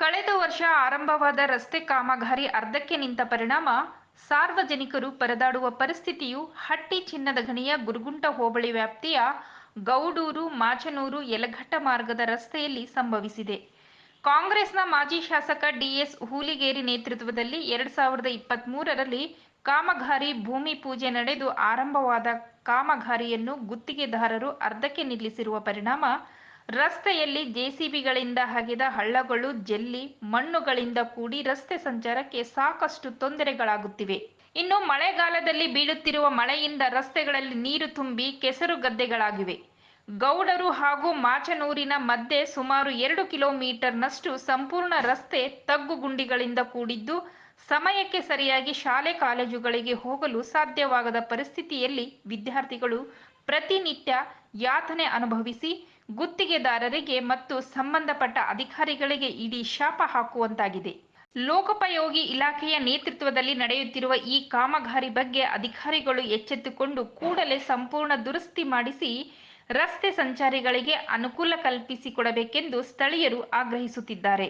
ಕಳೆದ ವರ್ಷ ಆರಂಭವಾದ ರಸ್ತೆ ಕಾಮಗಾರಿ ಅರ್ಧಕ್ಕೆ ನಿಂತ ಪರಿಣಾಮ, ಸಾರ್ವಜನಿಕರು ಪರದಾಡುವ ಪರಿಸ್ಥಿತಿಯು ಹಟ್ಟಿ ಚಿನ್ನದ ಗಣಿಯ ಗುರುಗುಂಟ ಹೋಬಳಿ ವ್ಯಾಪ್ತಿಯ ಗೌಡೂರು, ಮಾಚನೂರು, ಯಲಘಟ್ಟ ಮಾರ್ಗದ ರಸ್ತೆಯಲ್ಲಿ ಸಂಭವಿಸಿದೆ. ಕಾಂಗ್ರೆಸ್ನ ಮಾಜಿ ಶಾಸಕ ಡಿಎಸ್ ಹೂಲಿಗೇರಿ ನೇತೃತ್ವದಲ್ಲಿ ಎರಡ್ ಸಾವಿರದ ಇಪ್ಪತ್ತ್ ಮೂರರಲ್ಲಿ ಕಾಮಗಾರಿ ಭೂಮಿ ಪೂಜೆ ನಡೆದು ಆರಂಭವಾದ ಕಾಮಗಾರಿಯನ್ನು ಗುತ್ತಿಗೆದಾರರು ಅರ್ಧಕ್ಕೆ ನಿಲ್ಲಿಸಿರುವ ಪರಿಣಾಮ ರಸ್ತೆಯಲ್ಲಿ ಜೆಸಿಬಿಗಳಿಂದ ಹಗೆದ ಹಳ್ಳಗಳು, ಜೆಲ್ಲಿ ಮಣ್ಣುಗಳಿಂದ ಕೂಡಿ ರಸ್ತೆ ಸಂಚಾರಕ್ಕೆ ಸಾಕಷ್ಟು ತೊಂದರೆಗಳಾಗುತ್ತಿವೆ. ಇನ್ನು ಮಳೆಗಾಲದಲ್ಲಿ ಬೀಳುತ್ತಿರುವ ಮಳೆಯಿಂದ ರಸ್ತೆಗಳಲ್ಲಿ ನೀರು ತುಂಬಿ ಕೆಸರು ಗದ್ದೆಗಳಾಗಿವೆ. ಗೌಡರು ಹಾಗೂ ಮಾಚನೂರಿನ ಮಧ್ಯೆ ಸುಮಾರು ಎರಡು ಕಿಲೋಮೀಟರ್ನಷ್ಟು ಸಂಪೂರ್ಣ ರಸ್ತೆ ತಗ್ಗು ಗುಂಡಿಗಳಿಂದ ಕೂಡಿದ್ದು, ಸಮಯಕ್ಕೆ ಸರಿಯಾಗಿ ಶಾಲೆ ಕಾಲೇಜುಗಳಿಗೆ ಹೋಗಲು ಸಾಧ್ಯವಾಗದ ಪರಿಸ್ಥಿತಿಯಲ್ಲಿ ವಿದ್ಯಾರ್ಥಿಗಳು ಪ್ರತಿನಿತ್ಯ ಯಾತನೆ ಅನುಭವಿಸಿ ಗುತ್ತಿಗೆದಾರರಿಗೆ ಮತ್ತು ಸಂಬಂಧಪಟ್ಟ ಅಧಿಕಾರಿಗಳಿಗೆ ಇಡೀ ಶಾಪ ಹಾಕುವಂತಾಗಿದೆ. ಲೋಕೋಪಯೋಗಿ ಇಲಾಖೆಯ ನೇತೃತ್ವದಲ್ಲಿ ನಡೆಯುತ್ತಿರುವ ಈ ಕಾಮಗಾರಿ ಬಗ್ಗೆ ಅಧಿಕಾರಿಗಳು ಎಚ್ಚೆತ್ತುಕೊಂಡು ಕೂಡಲೇ ಸಂಪೂರ್ಣ ದುರಸ್ತಿ ಮಾಡಿಸಿ ರಸ್ತೆ ಸಂಚಾರಿಗಳಿಗೆ ಅನುಕೂಲ ಕಲ್ಪಿಸಿಕೊಡಬೇಕೆಂದು ಸ್ಥಳೀಯರು ಆಗ್ರಹಿಸುತ್ತಿದ್ದಾರೆ.